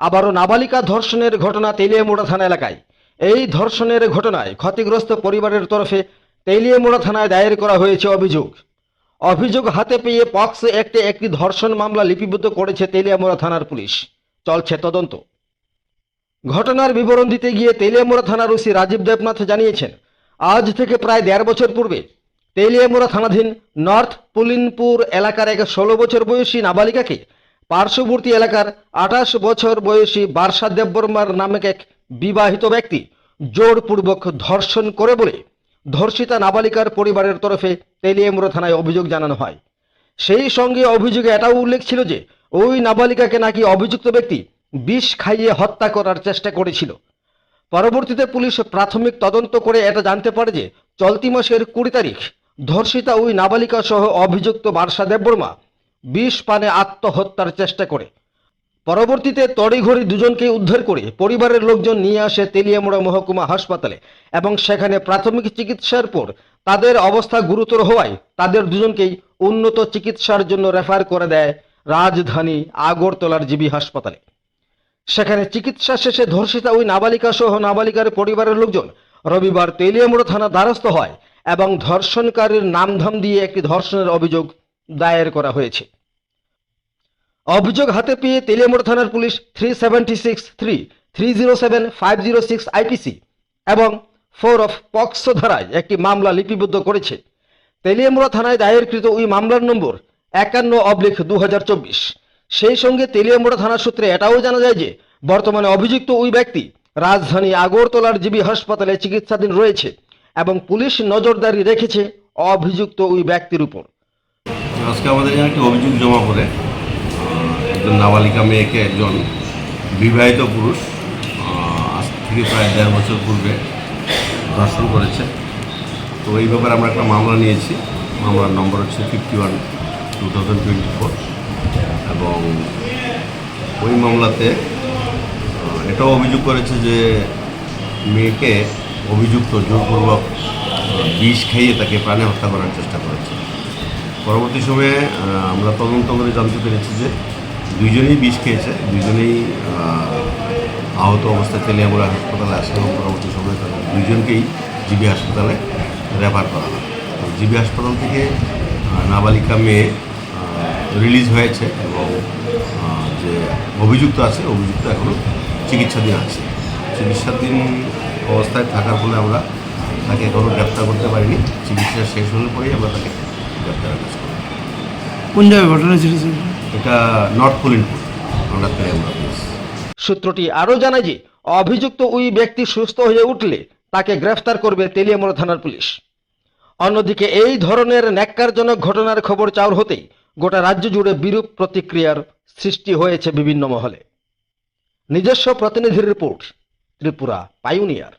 আবারও নাবালিকা ধর্ষণের ঘটনা তেলিয়ামুড়া থানা এলাকায়। এই ধর্ষণের ঘটনায় ক্ষতিগ্রস্ত পরিবারের তরফে তেলিয়ামুড়া থানায় দায়ের করা হয়েছে অভিযোগ। অভিযোগ হাতে পেয়ে পক্স একটি একটি ধর্ষণ মামলা লিপিবদ্ধ করেছে তেলিয়ামুড়া থানার পুলিশ। চলছে তদন্ত। ঘটনার বিবরণ দিতে গিয়ে তেলিয়ামুড়া থানার ওসি রাজীব দেবনাথ জানিয়েছেন, আজ থেকে প্রায় দেড় বছর পূর্বে তেলিয়ামুড়া থানাধীন নর্থ পুলিনপুর এলাকার এক ষোলো বছর বয়সী নাবালিকাকে পার্শ্ববর্তী এলাকার আঠাশ বছর বয়সী বার্ষা দেববর্মার নামক এক বিবাহিত ব্যক্তি জোরপূর্বক ধর্ষণ করে বলে ধর্ষিতা নাবালিকার পরিবারের তরফে তেলিয়ামুড়া থানায় অভিযোগ জানানো হয়। সেই সঙ্গে অভিযোগে এটাও উল্লেখ ছিল যে, ওই নাবালিকাকে নাকি অভিযুক্ত ব্যক্তি বিষ খাইয়ে হত্যা করার চেষ্টা করেছিল। পরবর্তীতে পুলিশ প্রাথমিক তদন্ত করে এটা জানতে পারে যে, চলতি মাসের কুড়ি তারিখ ধর্ষিতা ওই নাবালিকা সহ অভিযুক্ত বার্ষা দেববর্মা বিষ পানে আত্মহত্যার চেষ্টা করে। পরবর্তীতে তড়িঘড়ি দুজনকে উদ্ধার করে পরিবারের লোকজন নিয়ে আসে তেলিয়ামোড়া মহকুমা হাসপাতালে এবং সেখানে প্রাথমিক চিকিৎসার পর তাদের অবস্থা গুরুতর হওয়ায় তাদের দুজনকেই উন্নত চিকিৎসার জন্য রেফার করে দেয় রাজধানী আগরতলার জিবি হাসপাতালে। সেখানে চিকিৎসা শেষে ধর্ষিতা ওই নাবালিকা সহ নাবালিকার পরিবারের লোকজন রবিবার তেলিয়ামোড়া থানা দ্বারস্থ হয় এবং ধর্ষণকারীর নামধাম দিয়ে একটি ধর্ষণের অভিযোগ দায়ের করা হয়েছে। অভিযোগ হাতে পেয়ে তেলিয়ামুড়া থানার police three seventy six three three zero seven five zero six IPC এবং ফোর অফ পক্সো ধারায় একটি মামলা লিপিবদ্ধ করেছে। তেলিয়ামুড়া থানায় দায়েরকৃত ওই মামলার নম্বর একান্ন অবলিক দু সেই সঙ্গে তেলিয়ামুড়া থানা সূত্রে এটাও জানা যায় যে, বর্তমানে অভিযুক্ত ওই ব্যক্তি রাজধানী আগরতলার জিবি হাসপাতালে চিকিৎসাধীন রয়েছে এবং পুলিশ নজরদারি রেখেছে অভিযুক্ত ওই ব্যক্তির উপর। আজকে আমাদের এখানে একটি অভিযোগ জমা আহ, একজন নাবালিকা মেয়েকে একজন বিবাহিত পুরুষ আজ থেকে প্রায় দেড় বছর পূর্বে ধর্ষণ করেছে। তো এই ব্যাপারে আমরা একটা মামলা নিয়েছি। মামলার নম্বর হচ্ছে fifty one two thousand twenty four এবং ওই মামলাতে এটাও অভিযোগ করেছে যে মেয়েকে অভিযুক্ত জোরপূর্বক বিষ খাইয়ে তাকে প্রাণে হত্যা করার চেষ্টা করেছে। পরবর্তী সময়ে আমরা তদন্ত করে জানতে পেরেছি যে দুইজনেই বিষ খেয়েছে দুইজনেই আহ, আহত অবস্থায় তেলিয়ামুড়া হাসপাতালে আসে এবং পরবর্তী সময়ে তাদের দুইজনকেই জিবি হাসপাতালে রেফার করা হয়। জিবি হাসপাতাল থেকে নাবালিকা মেয়ে রিলিজ হয়েছে এবং যে অভিযুক্ত আছে অভিযুক্ত এখনও চিকিৎসাধীন আছে। চিকিৎসাধীন অবস্থায় থাকার ফলে আমরা তাকে এখনও গ্রেপ্তার করতে পারিনি। চিকিৎসা শেষ হলে পরেই আমরা তাকে গ্রেপ্তারের কাজ করব কোন জায়গায় ঘটনা ঘটেছে? এটা নর্থ পুলিনপুর আমরা সূত্রটি আরও জানায় যে অভিযুক্ত ওই ব্যক্তি সুস্থ হয়ে উঠলে তাকে গ্রেফতার করবে তেলিয়ামুড়া থানার পুলিশ। অন্যদিকে এই ধরনের ন্যাক্কারজনক ঘটনার খবর চাউর হতেই গোটা রাজ্য জুড়ে বিরূপ প্রতিক্রিয়ার সৃষ্টি হয়েছে বিভিন্ন মহলে। নিজস্ব প্রতিনিধির রিপোর্ট ত্রিপুরা পাইওনিয়ার